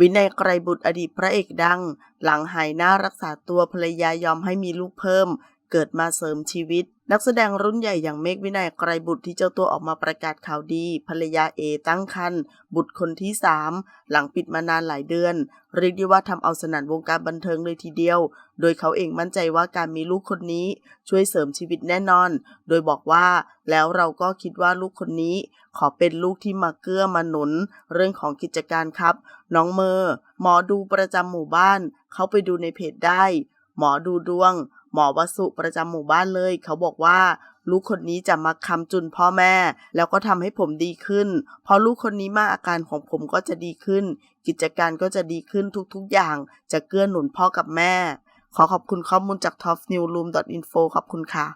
วินัยไกรบุตรอดีตพระเอกดัง หลังหายหน้ารักษาตัวภรรยายอมให้มีลูกเพิ่ม เกิดมาเสริมชีวิต นักแสดงรุ่นใหญ่อย่างเมฆวินัยไกรบุตรที่เจ้าตัวออกมาประกาศข่าวดี ภรรยาเอตั้งครรภ์บุตรคนที่สามหลังปิดมานานหลายเดือน เรียกได้ว่าทำเอาสนั่นวงการบันเทิงเลยทีเดียว โดยเขาเองมั่นใจว่าการมีลูกคนนี้ช่วยเสริมชีวิตแน่นอน โดยบอกว่าแล้วเราก็คิดว่าลูกคนนี้ ขอเป็นลูกที่มาเกื้อมาหนุน เรื่องของกิจการครับ น้องเมอร์หมอดูประจำหมู่บ้าน เขาไปดูในเพจได้ หมอดูดวง หมอวสุประจำหมู่บ้านเลย เขาบอกว่า ลูกคนนี้จะมาคำจุนพ่อแม่ แล้วก็ทำให้ผมดีขึ้น พอลูกคนนี้มาอาการของผมก็จะดีขึ้น กิจการก็จะดีขึ้นทุกๆอย่าง จะเกื้อหนุนพ่อกับแม่ ขอขอบคุณข้อมูลจาก topnewroom.info ขอบคุณค่ะ